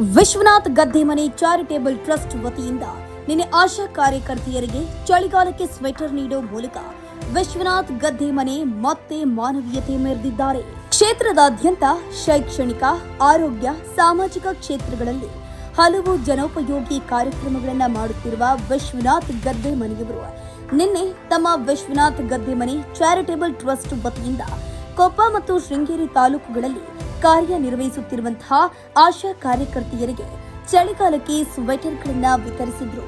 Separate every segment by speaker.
Speaker 1: Vishwanath Gaddemane charitable trust ವತಿಯಿಂದ ನಿನ್ನೆ ಆಶಾ ಕಾರ್ಯಕರ್ತೆಯರಿಗೆ ಚಳಿಗಾಲಕ್ಕೆ ಸ್ವೆಟರ್ ನೀಡೋ ಮೂಲಕ ವಿಶ್ವನಾಥ್ ಗದ್ದೆಮನೆ ಮತ್ತೆ ಮಾನವೀಯತೆ ಮೆರೆದಿದ್ದಾರೆ. ಕ್ಷೇತ್ರದಾದ್ಯಂತ ಶೈಕ್ಷಣಿಕ, ಆರೋಗ್ಯ, ಸಾಮಾಜಿಕ ಕ್ಷೇತ್ರಗಳಲ್ಲಿ ಹಲವು ಜನೋಪಯೋಗಿ ಕಾರ್ಯಕ್ರಮಗಳನ್ನು ಮಾಡುತ್ತಿರುವ ವಿಶ್ವನಾಥ್ ಗದ್ದೆಮನೆಯವರು ನಿನ್ನೆ ತಮ್ಮ ವಿಶ್ವನಾಥ್ ಗದ್ದೆಮನೆ ಚಾರಿಟೇಬಲ್ ಟ್ರಸ್ಟ್ ವತಿಯಿಂದ ಕೊಪ್ಪ ಮತ್ತು ಶೃಂಗೇರಿ ತಾಲೂಕುಗಳಲ್ಲಿ ಕಾರ್ಯನಿರ್ವಹಿಸುತ್ತಿರುವಂತಹ ಆಶಾ ಕಾರ್ಯಕರ್ತೆಯರಿಗೆ ಚಳಿಗಾಲಕ್ಕೆ ಸ್ವೆಟರ್ಗಳನ್ನ ವಿತರಿಸಿದ್ರು.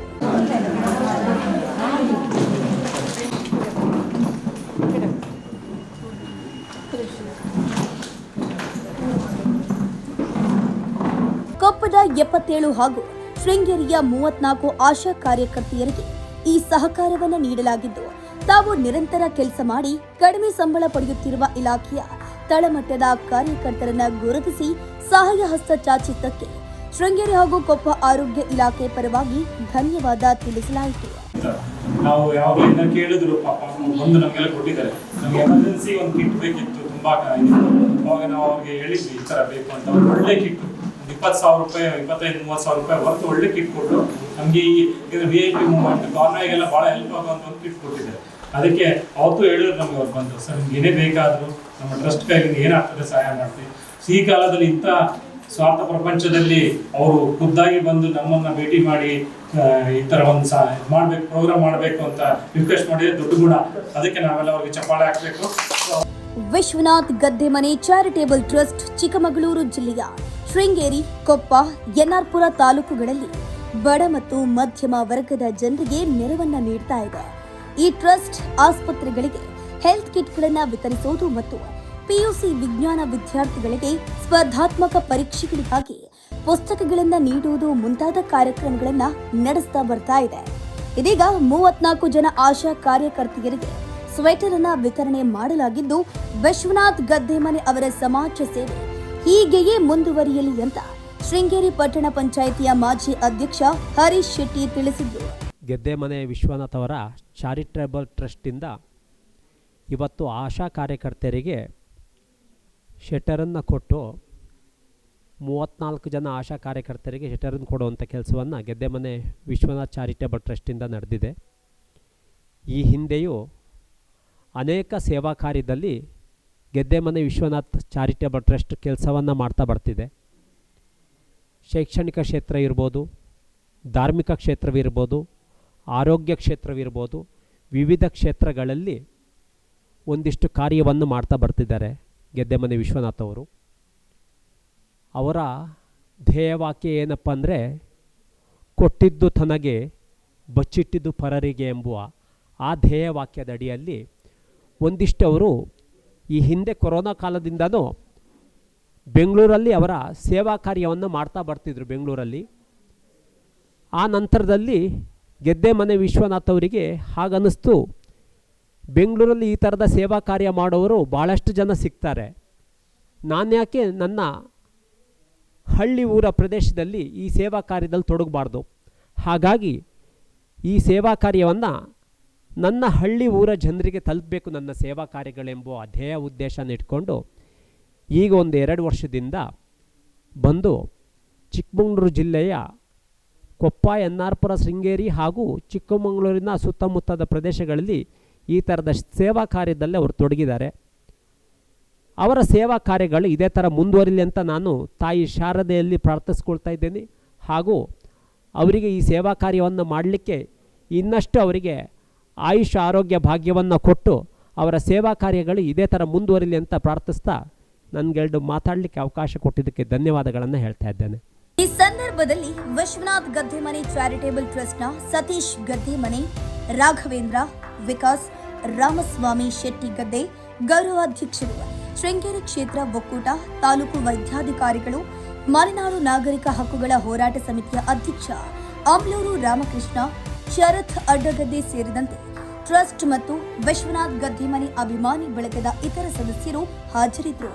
Speaker 1: ಕೊಪ್ಪದ ಎಪ್ಪತ್ತೇಳು ಹಾಗೂ ಶೃಂಗೇರಿಯ ಮೂವತ್ನಾಲ್ಕು ಆಶಾ ಕಾರ್ಯಕರ್ತೆಯರಿಗೆ ಈ ಸಹಕಾರವನ್ನು ನೀಡಲಾಗಿದ್ದು, ತಾವು ನಿರಂತರ ಕೆಲಸ ಮಾಡಿ ಕಡಿಮೆ ಸಂಬಳ ಪಡೆಯುತ್ತಿರುವ ಇಲಾಖೆಯ ತಳಮಟ್ಟದ ಕಾರ್ಯಕರ್ತರನ್ನ ಗುರುತಿಸಿ ಸಹಾಯ ಹಸ್ತ ಚಾಚಿದ್ದಕ್ಕೆ ಶೃಂಗೇರಿ ಹಾಗೂ ಕೊಪ್ಪ ಆರೋಗ್ಯ ಇಲಾಖೆ ಪರವಾಗಿ ಧನ್ಯವಾದ ತಿಳಿಸಲಾಯಿತು.
Speaker 2: ನಾವು ಯಾವಾಗಲಿಂದ ಕೇಳಿದ್ರು ಬಂದು ನಮಗೆಲ್ಲ ಕೊಟ್ಟಿದ್ದಾರೆ. ನಮ್ಗೆ ಎಮರ್ಜೆನ್ಸಿ ಒಂದು ಕಿಟ್ ಬೇಕಿತ್ತು, ತುಂಬಾ ಅವಾಗ ನಾವು ಅವ್ರಿಗೆ ಹೇಳಿದ್ವಿ, ಈ ತರ ಬೇಕು ಅಂತ. ಒಂದು ಒಳ್ಳೆ ಕಿಟ್ ಒಂದು ಇಪ್ಪತ್ತು ಸಾವಿರ ರೂಪಾಯಿ, ಇಪ್ಪತ್ತೈದು, ಮೂವತ್ತು ಸಾವಿರ ರೂಪಾಯಿ ಹೊರತು ಒಳ್ಳೆ ಕಿಟ್ ಕೊಟ್ಟು ನಮಗೆ ಈ ವಿ ಐ ಪಿ ಮೂವ್ಮೆಂಟ್ ಕಾರ್ನಾಗೆಲ್ಲ ಭಾಳ ಹೆಲ್ಪ್ ಆಗುವಂತ ಒಂದು ಕಿಟ್ ಕೊಟ್ಟಿದ್ದಾರೆ. ಅದಕ್ಕೆ ಅವತ್ತು ಹೇಳಿದ್ರು ನಮ್ಗೆ ಅವ್ರು ಬಂದು ಸರ್, ನಿಮ್ಗೆ ಏನೇ ಬೇಕಾದರೂ ನಮ್ಮ ಟ್ರಸ್ಟ್ ಕೈಲಿಂದ ಏನಾಗ್ತದೆ ಸಹಾಯ ಮಾಡ್ತೀವಿ. ಈ ಕಾಲದಲ್ಲಿ ಇಂಥ ಸ್ವಾರ್ಥ ಪ್ರಪಂಚದಲ್ಲಿ ಅವರು ಖುದ್ದಾಗಿ ಬಂದು ನಮ್ಮನ್ನ ಭೇಟಿ ಮಾಡಿ ಈ ತರ ಒಂದು ಸಹ ಮಾಡ್ಬೇಕು ಪ್ರೋಗ್ರಾಮ್ ಮಾಡಬೇಕು ಅಂತ ರಿಕ್ವೆಸ್ಟ್ ಮಾಡಿದ್ರೆ ದೊಡ್ಡ ಗುಣ. ಅದಕ್ಕೆ ನಾವೆಲ್ಲ ಅವ್ರಿಗೆ ಚಪ್ಪಾಳೆ ಹಾಕಬೇಕು.
Speaker 1: ವಿಶ್ವನಾಥ್ ಗದ್ದೆಮನೆ ಚಾರಿಟೇಬಲ್ ಟ್ರಸ್ಟ್, ಚಿಕ್ಕಮಗಳೂರು ಜಿಲ್ಲೆಯ ಶೃಂಗೇರಿ, ಕೊಪ್ಪ, ಎನ್ಆರ್ಪುರ ತಾಲೂಕುಗಳಲ್ಲಿ ಬಡ ಮತ್ತು ಮಧ್ಯಮ ವರ್ಗದ ಜನರಿಗೆ ನೆರವನ್ನ ನೀಡ್ತಾ ಇದೆ. ಈ ಟ್ರಸ್ಟ್ ಆಸ್ಪತ್ರೆಗಳಿಗೆ ಹೆಲ್ತ್ ಕಿಟ್ಗಳನ್ನು ವಿತರಿಸುವುದು ಮತ್ತು ಪಿಯುಸಿ ವಿಜ್ಞಾನ ವಿದ್ಯಾರ್ಥಿಗಳಿಗೆ ಸ್ಪರ್ಧಾತ್ಮಕ ಪರೀಕ್ಷೆಗಳಿಗಾಗಿ ಪುಸ್ತಕಗಳನ್ನು ನೀಡುವುದು ಮುಂತಾದ ಕಾರ್ಯಕ್ರಮಗಳನ್ನು ನಡೆಸ್ತಾ ಬರ್ತಾ ಇದೆ. ಇದೀಗ ಮೂವತ್ನಾಲ್ಕು ಜನ ಆಶಾ ಕಾರ್ಯಕರ್ತೆಯರಿಗೆ ಸ್ವೆಟರ್ ಅನ್ನ ವಿತರಣೆ ಮಾಡಲಾಗಿದ್ದು, ವಿಶ್ವನಾಥ್ ಗದ್ದೆಮನೆ ಅವರ ಸಮಾಜ ಸೇವೆ ಹೀಗೆಯೇ ಮುಂದುವರಿಯಲಿ ಅಂತ ಶೃಂಗೇರಿ ಪಟ್ಟಣ ಪಂಚಾಯಿತಿಯ ಮಾಜಿ ಅಧ್ಯಕ್ಷ ಹರೀಶ್ ಶೆಟ್ಟಿ ತಿಳಿಸಿದ್ರು.
Speaker 3: ಗೆದ್ದೆಮನೆ ವಿಶ್ವನಾಥ್ ಅವರ ಚಾರಿಟೇಬಲ್ ಟ್ರಸ್ಟಿಂದ ಇವತ್ತು ಆಶಾ ಕಾರ್ಯಕರ್ತೆಯರಿಗೆ ಶೆಟರನ್ನು ಕೊಟ್ಟು ಮೂವತ್ತ್ನಾಲ್ಕು ಜನ ಆಶಾ ಕಾರ್ಯಕರ್ತರಿಗೆ ಶೆಟರನ್ನು ಕೊಡುವಂಥ ಕೆಲಸವನ್ನು ಗೆದ್ದೆಮನೆ ವಿಶ್ವನಾಥ್ ಚಾರಿಟೇಬಲ್ ಟ್ರಸ್ಟಿಂದ ನಡೆದಿದೆ. ಈ ಹಿಂದೆಯೂ ಅನೇಕ ಸೇವಾ ಕಾರ್ಯದಲ್ಲಿ ಗೆದ್ದೆಮನೆ ವಿಶ್ವನಾಥ್ ಚಾರಿಟೇಬಲ್ ಟ್ರಸ್ಟ್ ಕೆಲಸವನ್ನು ಮಾಡ್ತಾ ಬರ್ತಿದೆ. ಶೈಕ್ಷಣಿಕ ಕ್ಷೇತ್ರ ಇರ್ಬೋದು, ಧಾರ್ಮಿಕ ಕ್ಷೇತ್ರವಿರ್ಬೋದು ಆರೋಗ್ಯ ಕ್ಷೇತ್ರವಿರ್ಬೋದು, ವಿವಿಧ ಕ್ಷೇತ್ರಗಳಲ್ಲಿ ಒಂದಿಷ್ಟು ಕಾರ್ಯವನ್ನು ಮಾಡ್ತಾ ಬರ್ತಿದ್ದಾರೆ ಗೆದ್ದೆಮನೆ ವಿಶ್ವನಾಥ್ ಅವರು. ಅವರ ಧ್ಯೇಯವಾಕ್ಯ ಏನಪ್ಪ ಅಂದರೆ, ಕೊಟ್ಟಿದ್ದು ತನಗೆ, ಬಚ್ಚಿಟ್ಟಿದ್ದು ಪರರಿಗೆ ಎಂಬುವ ಆ ಧ್ಯೇಯವಾಕ್ಯದ ಅಡಿಯಲ್ಲಿ ಒಂದಿಷ್ಟು ಅವರು ಈ ಹಿಂದೆ ಕೊರೋನಾ ಕಾಲದಿಂದನೂ ಬೆಂಗಳೂರಲ್ಲಿ ಅವರ ಸೇವಾ ಕಾರ್ಯವನ್ನು ಮಾಡ್ತಾ ಬರ್ತಿದ್ರು ಬೆಂಗಳೂರಲ್ಲಿ. ಆ ನಂತರದಲ್ಲಿ ಗೆದ್ದೆ ಮನೆ ವಿಶ್ವನಾಥ್ ಅವರಿಗೆ ಹಾಗನ್ನಿಸ್ತು. ಬೆಂಗಳೂರಲ್ಲಿ ಈ ಥರದ ಸೇವಾ ಕಾರ್ಯ ಮಾಡೋರು ಭಾಳಷ್ಟು ಜನ ಸಿಗ್ತಾರೆ. ನಾನ್ಯಾಕೆ ನನ್ನ ಹಳ್ಳಿ ಊರ ಪ್ರದೇಶದಲ್ಲಿ ಈ ಸೇವಾ ಕಾರ್ಯದಲ್ಲಿ ತೊಡಗಬಾರ್ದು? ಹಾಗಾಗಿ ಈ ಸೇವಾ ಕಾರ್ಯವನ್ನು ನನ್ನ ಹಳ್ಳಿ ಊರ ಜನರಿಗೆ ತಲುಪಬೇಕು ನನ್ನ ಸೇವಾ ಕಾರ್ಯಗಳೆಂಬ ಧ್ಯೇಯ ಉದ್ದೇಶನ ಇಟ್ಕೊಂಡು ಈಗ ಒಂದು ಎರಡು ವರ್ಷದಿಂದ ಬಂದು ಚಿಕ್ಕಮಗಳೂರು ಜಿಲ್ಲೆಯ ಕೊಪ್ಪ, ಎನ್ನಾರ್ಪುರ, ಶೃಂಗೇರಿ ಹಾಗೂ ಚಿಕ್ಕಮಗಳೂರಿನ ಸುತ್ತಮುತ್ತದ ಪ್ರದೇಶಗಳಲ್ಲಿ ಈ ಥರದ ಸೇವಾ ಕಾರ್ಯದಲ್ಲಿ ಅವರು ತೊಡಗಿದ್ದಾರೆ. ಅವರ ಸೇವಾ ಕಾರ್ಯಗಳು ಇದೇ ಥರ ಮುಂದುವರಿಲಿ ಅಂತ ನಾನು ತಾಯಿ ಶಾರದೆಯಲ್ಲಿ ಪ್ರಾರ್ಥಿಸ್ಕೊಳ್ತಾ ಇದ್ದೇನೆ. ಹಾಗೂ ಅವರಿಗೆ ಈ ಸೇವಾ ಕಾರ್ಯವನ್ನು ಮಾಡಲಿಕ್ಕೆ ಇನ್ನಷ್ಟು ಅವರಿಗೆ ಆಯುಷ್ ಆರೋಗ್ಯ ಭಾಗ್ಯವನ್ನು ಕೊಟ್ಟು ಅವರ ಸೇವಾ ಕಾರ್ಯಗಳು ಇದೇ ಥರ ಮುಂದುವರಿಲಿ ಅಂತ ಪ್ರಾರ್ಥಿಸ್ತಾ ನನಗೆರಡು ಮಾತಾಡಲಿಕ್ಕೆ ಅವಕಾಶ ಕೊಟ್ಟಿದ್ದಕ್ಕೆ ಧನ್ಯವಾದಗಳನ್ನು ಹೇಳ್ತಾ ಇದ್ದೇನೆ.
Speaker 1: ಸಂದರ್ಭದಲ್ಲಿ ವಿಶ್ವನಾಥ್ ಗದ್ದೆಮನೆ ಚಾರಿಟೇಬಲ್ ಟ್ರಸ್ಟ್ನ ಸತೀಶ್ ಗದ್ದೆಮನೆ, ರಾಘವೇಂದ್ರ, ವಿಕಾಸ್, ರಾಮಸ್ವಾಮಿ ಶೆಟ್ಟಿ ಗದ್ದೆ ಗೌರವಾಧ್ಯಕ್ಷರು ಶೃಂಗೇರಿ ಕ್ಷೇತ್ರ ಒಕ್ಕೂಟ, ತಾಲೂಕು ವೈದ್ಯಾಧಿಕಾರಿಗಳು, ಮಲೆನಾಡು ನಾಗರಿಕ ಹಕ್ಕುಗಳ ಹೋರಾಟ ಸಮಿತಿಯ ಅಧ್ಯಕ್ಷ ಆಮ್ಲೂರು ರಾಮಕೃಷ್ಣ, ಶರತ್ ಅಡ್ಡಗದ್ದೆ ಸೇರಿದಂತೆ ಟ್ರಸ್ಟ್ ಮತ್ತು ವಿಶ್ವನಾಥ್ ಗದ್ದೆಮನೆ ಅಭಿಮಾನಿ ಬಳಗದ ಇತರ ಸದಸ್ಯರು ಹಾಜರಿದ್ದರು.